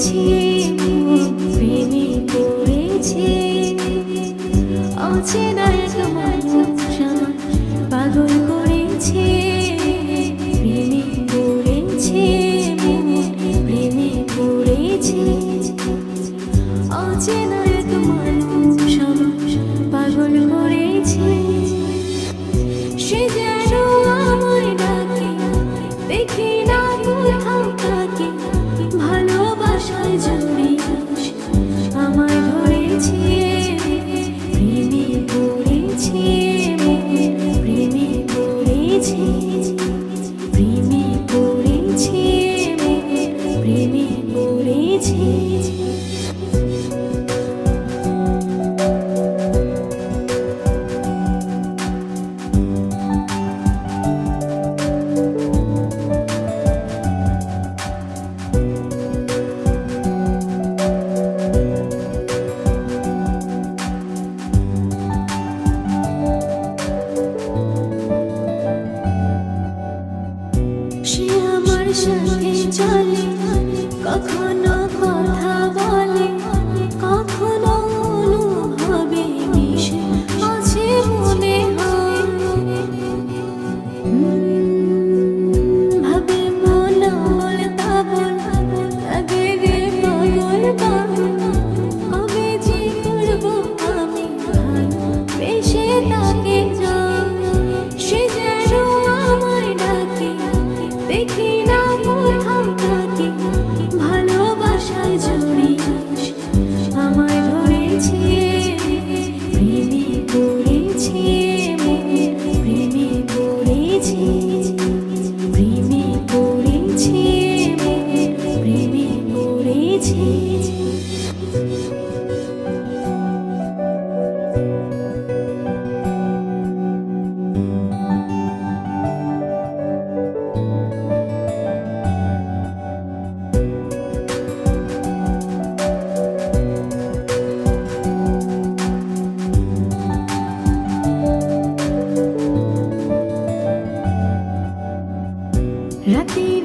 পড়েছি প্রেমে পড়েছি। অচেনা এক মানুষ পাগল করেছে প্রেমে পড়েছে প্রেমে পড়েছে। অচেনা 身想和 Nothing.